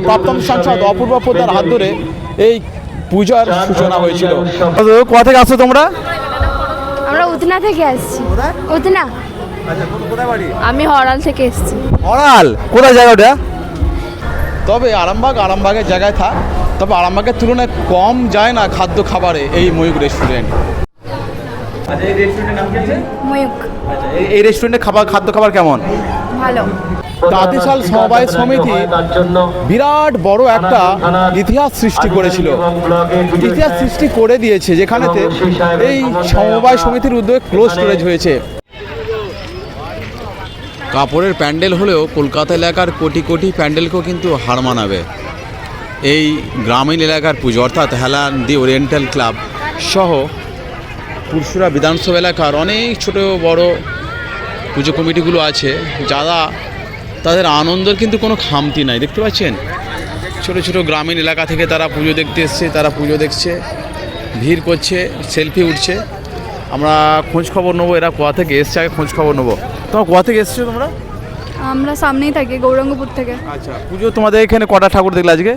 প্রাক্তন সাংসদ অপূর্ব পোদ্দার হাত ধরে এই পূজার সূচনা হয়েছিল। কোথা থেকে আসছো তোমরা? আমরা উতনা থেকে আসছি। উতনা। আচ্ছা আমি হরাল থেকে এসেছি। অরাল কোথায় জায়গাটা তবে আরামবাগ আরামবাগের জায়গায় থাক। তবে আরামবাগের তুলনায় কম যায় না খাদ্য খাবারে এই ময়ূক রেস্টুরেন্ট আচ্ছা এই রেস্টুরেন্টের নাম কি আছে? ময়ূক আচ্ছা এই- এই রেস্টুরেন্টে খাবার খাদ্য খাবার কেমন? ভালো। তাঁতিশাল সমবায় সমিতি বিরাট বড় একটা ইতিহাস সৃষ্টি করেছিল। ইতিহাস সৃষ্টি করে দিয়েছে যেখানেতে এই সমবায় সমিতির উদ্যোগে ক্লোজ স্টোরেজ হয়েছে। কাপড়ের প্যান্ডেল হলেও কলকাতা এলাকার কোটি কোটি প্যান্ডেলকেও কিন্তু হার মানাবে। এই গ্রামীণ এলাকার পুজো অর্থাৎ হেলান দি ওরিয়েন্টাল ক্লাব সহ পুরসুরা বিধানসভা এলাকার অনেক ছোট বড় পুজো কমিটিগুলো আছে যারা তাদের আনন্দের কিন্তু কোনো খামতি নাই দেখতে পাচ্ছেন? ছোট ছোট গ্রামীণ এলাকা থেকে তারা পুজো দেখতে এসছে তারা পুজো দেখছে ভিড় করছে সেলফি উঠছে। আমরা খোঁজ খবর নেব এরা কোথা থেকে এসছে? আগে খোঁজ খবর নেব। তোমার কোথা থেকে এসছো তোমরা? আমরা সামনেই থাকি গৌরাঙ্গপুর থেকে। আচ্ছা পুজো তোমাদের এখানে কটা ঠাকুর দেখলে আজকে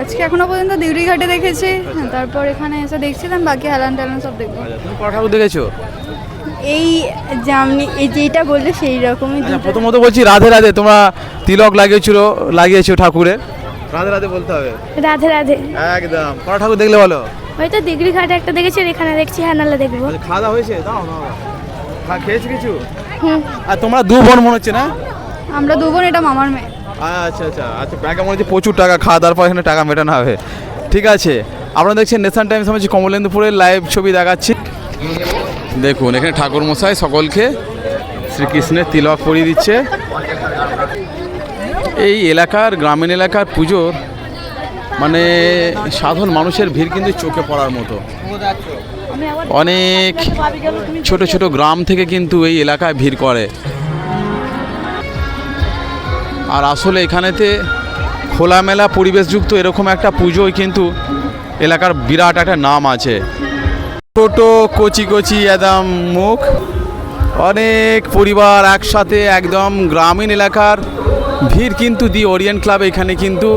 আজকে এখনও পর্যন্ত দিউরি ঘাটে দেখেছি হ্যাঁ, তারপর এখানে এসে দেখছিলাম বাকি হেলান টেলান সব দেখব আচ্ছা তুমি কটা ঠাকুর দেখেছ? এই যে আপনি এই যেটা বললে সেই রকমই আচ্ছা প্রথমত বলছি রাধে রাধে তোমরা তিলক লাগিয়েছিল লাগিয়েছো ঠাকুরের রাধে রাধে বলতে হবে। রাধে রাধে। একদম। কটা ঠাকুর দেখলে বলো? হয়তো দিগড়ি ঘাটে একটা দেখেছি আর এখানে দেখছি হ্যানালে দেখব। আচ্ছা, খাওয়া দাওয়া হয়েছে? দাও দাও খা খেয়েছো কিছু? আর তোমরা দু বোন মনে হচ্ছে না? আমরা দু বোন এটা মামার মেয়ে। আচ্ছা আচ্ছা আচ্ছা ব্যাগে মনে হচ্ছে প্রচুর টাকা খাওয়া দাওয়ার পর এখানে টাকা মেটানো হবে। ঠিক আছে আপনারা দেখছেন নেশান টাইমস আমি কমলেন্দুপুরের লাইভ ছবি দেখাচ্ছি। দেখুন, এখানে ঠাকুর মশাই সকলকে শ্রীকৃষ্ণের তিলক পরিয়ে দিচ্ছে। এই এলাকার, গ্রামীণ এলাকার পুজোর মানে সাধারণ মানুষের ভিড় কিন্তু চোখে পড়ার মতো। অনেক ছোট ছোট গ্রাম থেকে কিন্তু এই এলাকায় ভিড় করে। আর আসলে এখানেতে খোলামেলা পরিবেশযুক্ত এরকম একটা পুজোই কিন্তু এলাকার বিরাট একটা নাম আছে। ছোট কচি কচি একদম মুখ। অনেক পরিবার একসাথে একদম গ্রামীণ এলাকার ভিড় কিন্তু দি ওরিয়েন্ট ক্লাব এখানে কিন্তু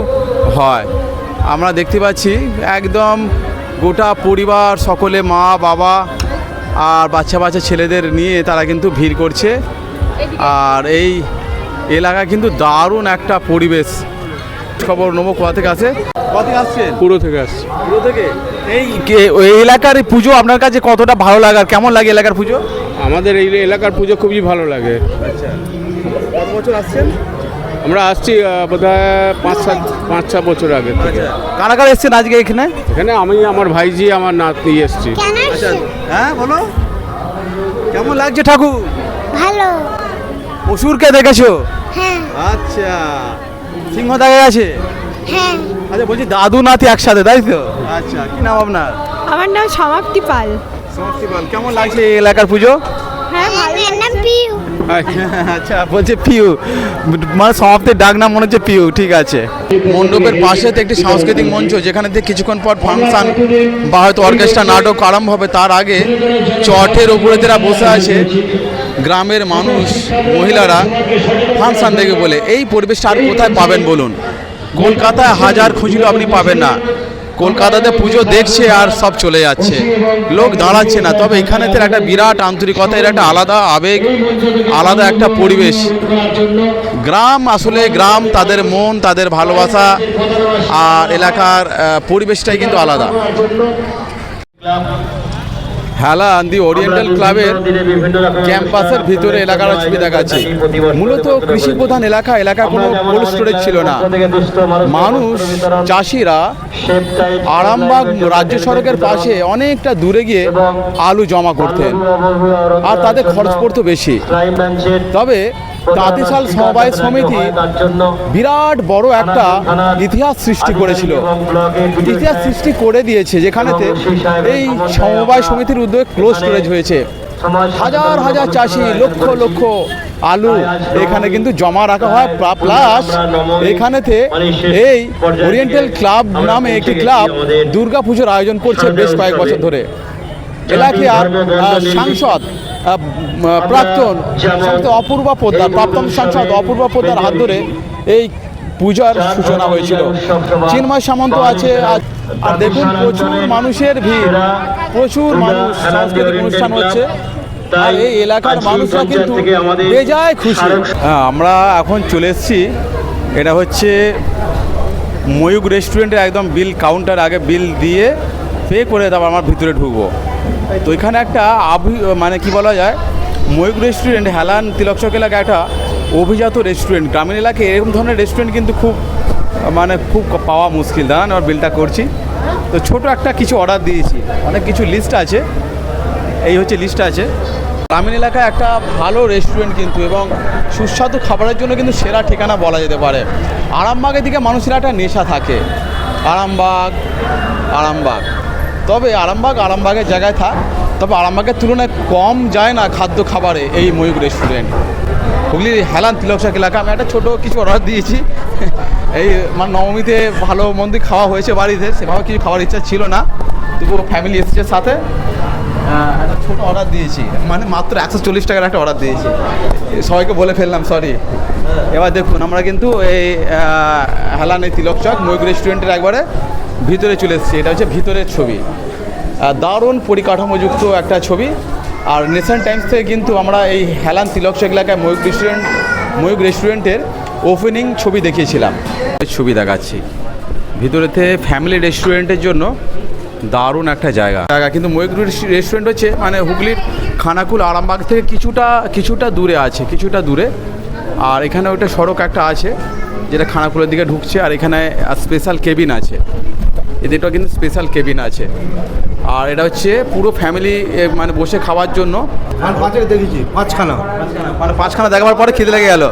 হয়। আমরা দেখতে পাচ্ছি একদম গোটা পরিবার, সকলে মা, বাবা আর বাচ্চা বাচ্চা ছেলেদের নিয়ে তারা কিন্তু ভিড় করছে। আর এই এলাকা কিন্তু দারুণ একটা পরিবেশ। খবর নেব কোথা থেকে আসে? কোথা থেকে আসছেন? পুরো থেকে আসছি। পুরো থেকে? এই এলাকার এই পুজো আপনার কাছে কতটা ভালো লাগার কেমন লাগে এলাকার পুজো? আমাদের এই এলাকার পুজো খুবই ভালো লাগে। আচ্ছা। কত বছর আসছেন? আমরা আসছি বোধহয় পাঁচ সাত পাঁচ ছ বছর আগে কারা কারা এসছেন আজকে এখানে? এখানে আমি আমার ভাইজি আমার নাতনি এসছি। হ্যাঁ বলো। কেমন লাগছে ঠাকুর? ভালো। অসুরকে দেখেছ? হ্যাঁ। আচ্ছা। সিংহ দেখা গেছে? হ্যাঁ। আচ্ছা বলছি দাদু নাতি একসাথে তাই তো? আচ্ছা কি নাম আপনার? আমার নাম সমাপ্তি পাল। সমষ্টি পাল কেমন লাগছে এই এলাকার পুজো? হ্যাঁ পিউ। আচ্ছা বলছে পিউ। মানে সমাপ্তির ডাক নাম মনে হচ্ছে পিউ ঠিক আছে। মণ্ডপের পাশে তো একটি সাংস্কৃতিক মঞ্চ যেখানে থেকে কিছুক্ষণ পর ফাংশন বা হয়তো অর্কেস্ট্রা নাটক আরম্ভ হবে। তার আগে চটের উপরে যারা বসে আছে গ্রামের মানুষ, মহিলারা ফাংশন দেখে বলে, এই পরিবেশটা আর কোথায় পাবেন বলুন? কলকাতায় হাজার খুঁজলেও আপনি পাবেন না। কলকাতাতে পুজো দেখছে আর সব চলে যাচ্ছে। লোক দাঁড়াচ্ছে না। তবে এখানে একটা বিরাট আন্তরিকতা, এর একটা আলাদা আবেগ, আলাদা একটা পরিবেশ। গ্রাম আসলে গ্রাম, তাদের মন, তাদের ভালোবাসা, আর এলাকার পরিবেশটাই কিন্তু আলাদা। হেলা দি ওরিয়েন্টাল ক্লাবের ক্যাম্পাসের ভিতরে এলাকার ছবি দেখাচ্ছে। মূলত কৃষি প্রধান এলাকা এলাকা কোনো কোল্ড স্টোরেজ ছিল না। মানুষ চাষিরা আরামবাগ রাজ্য সড়কের পাশে অনেকটা দূরে গিয়ে আলু জমা করতেন। আর তাদের খরচ পড়তো বেশি। তবে তাঁতিশাল সমবায় সমিতি বিরাট বড় একটা ইতিহাস সৃষ্টি করেছিল। ইতিহাস সৃষ্টি করে দিয়েছে যেখানেতে এই সমবায় সমিতির উদ্যোগে ক্লোজ স্টোরেজ হয়েছে। হাজার হাজার চাষি লক্ষ লক্ষ আলু এখানে কিন্তু জমা রাখা হয়। প্লাস এখানেতে এই ওরিয়েন্টাল ক্লাব নামে একটি ক্লাব দুর্গা পুজোর আয়োজন করছে বেশ কয়েক বছর ধরে। এলাকার সাংসদ প্রাক্তন সাংসদ অপূর্বা পোদ্দার প্রাক্তন সাংসদ অপূর্বা পোদ্দার হাত ধরে এই পূজার সূচনা হয়েছিল। চিন্ময় সামন্ত আছে আর- দেখুন প্রচুর মানুষের ভিড়। প্রচুর মানুষ সাংস্কৃতিক অনুষ্ঠান হচ্ছে। আর এই এলাকার মানুষরা কিন্তু বেজায় খুশি। হ্যাঁ আমরা এখন চলে এসেছি। এটা হচ্ছে ময়ূক রেস্টুরেন্টের একদম বিল কাউন্টার আগে বিল দিয়ে পে করে তারপর আমার ভিতরে ঢুকবো। তো এখানে একটা আভি মানে কি বলা যায় ময়ূক রেস্টুরেন্ট হেলান তিলকচক এলাকায় একটা অভিজাত রেস্টুরেন্ট গ্রামীণ এলাকায় এরকম ধরনের রেস্টুরেন্ট কিন্তু খুব মানে খুব পাওয়া মুশকিল। দাঁড়ান আমার বিলটা করছি। তো ছোট একটা কিছু অর্ডার দিয়েছি। অনেক কিছু লিস্ট আছে। এই হচ্ছে লিস্ট আছে। গ্রামীণ এলাকায় একটা ভালো রেস্টুরেন্ট কিন্তু এবং সুস্বাদু খাবারের জন্য কিন্তু সেরা ঠিকানা বলা যেতে পারে। আরামবাগের দিকে মানুষের একটা নেশা থাকে। আরামবাগ আরামবাগ। তবে আরামবাগ আরামবাগের জায়গায় থাক। তবে আরামবাগের তুলনায় কম যায় না খাদ্য খাবারে এই ময়ূর রেস্টুরেন্ট হুগলির হেলান তিলকশাক এলাকা, আমি একটা ছোটো কিছু অর্ডার দিয়েছি। এই মানে নবমীতে ভালো মন্দির খাওয়া হয়েছে বাড়িতে, সেভাবে কিছু খাওয়ার ইচ্ছা ছিল না। তবুও ফ্যামিলি এসেছে সাথে। একটা ছোটো অর্ডার দিয়েছি। মানে মাত্র একশো চল্লিশ টাকার একটা অর্ডার দিয়েছি। সবাইকে বলে ফেললাম সরি এবার দেখুন, আমরা কিন্তু এই হেলান এই তিলক চক ময়ূক রেস্টুরেন্টের একবারে ভিতরে চলে এসেছি। এটা হচ্ছে ভিতরের ছবি। দারুণ পরিকাঠামোযুক্ত একটা ছবি। আর নেশন টাইমস থেকে কিন্তু আমরা এই হেলান তিলক চক এলাকায় ময়ূক রেস্টুরেন্ট ময়ূক রেস্টুরেন্টের ওপেনিং ছবি দেখিয়েছিলাম। ছবি দেখাচ্ছি। ভিতরেতে ফ্যামিলি রেস্টুরেন্টের জন্য দারুণ একটা জায়গা। জায়গা কিন্তু ময়ূর রেস্টুরেন্ট হচ্ছে মানে হুগলির খানাকুল আরামবাগ থেকে কিছুটা কিছুটা দূরে আছে, কিছুটা দূরে। আর এখানে ওটা সড়ক একটা আছে, যেটা খানাকুলের দিকে ঢুকছে। আর এখানে স্পেশাল কেবিন আছে। এদেরটা কিন্তু স্পেশাল কেবিন আছে। আর এটা হচ্ছে পুরো ফ্যামিলি মানে বসে খাওয়ার জন্য। দেখেছি পাঁচখানা। মানে পাঁচখানা দেখবার পরে খিদে লেগে গেল?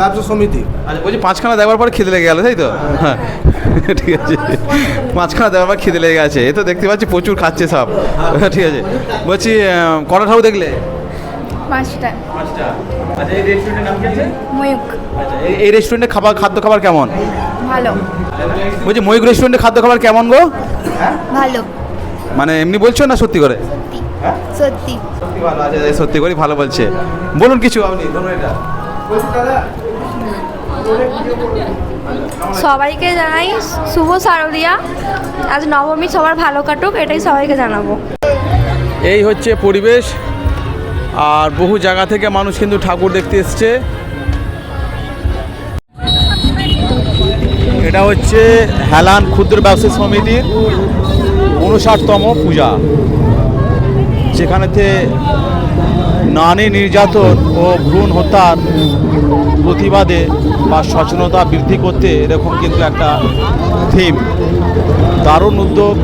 ব্যবসা সমিতি। আচ্ছা বলছি পাঁচখানা দেখবার পরে খিদে লেগে গেল তাই তো? হ্যাঁ ঠিক আছে। পাঁচখানা দেওয়ার পর খিদে লেগে গেছে এ তো দেখতে পাচ্ছি প্রচুর খাচ্ছে সব। ঠিক আছে। বলছি কটা ঠাকুর দেখলে? পাঁচটা। পাঁচটা। আচ্ছা এই রেস্টুরেন্টের নাম কি আছে? ময়ূক আচ্ছা এই রেস্টুরেন্টে খাবার খাদ্য খাবার কেমন? ভালো। বলছি ময়ূক রেস্টুরেন্টে খাদ্য খাবার কেমন গো? ভালো। মানে এমনি বলছো না সত্যি করে? সত্যি। সত্যি। ভালো আছে সত্যি করে ভালো বলছে। বলুন কিছু আপনি এটা। সবাইকে জানাই শুভ শারদিয়া। আজ নবমী সবার ভালো কাটুক এটাই সবাইকে জানাব। এই হচ্ছে পরিবেশ আর বহু জায়গা থেকে মানুষ কিন্তু ঠাকুর দেখতে এসছে। এটা হচ্ছে হেলান ক্ষুদ্র ব্যবসা সমিতির উনষাটতম পূজা, যেখানেতে নানি নির্যাতন ও ভ্রূণ হত্যার প্রতিবাদে বা সচেতনতা বৃদ্ধি করতে এরকম কিন্তু একটা থিম দারুণ উদ্যোগ।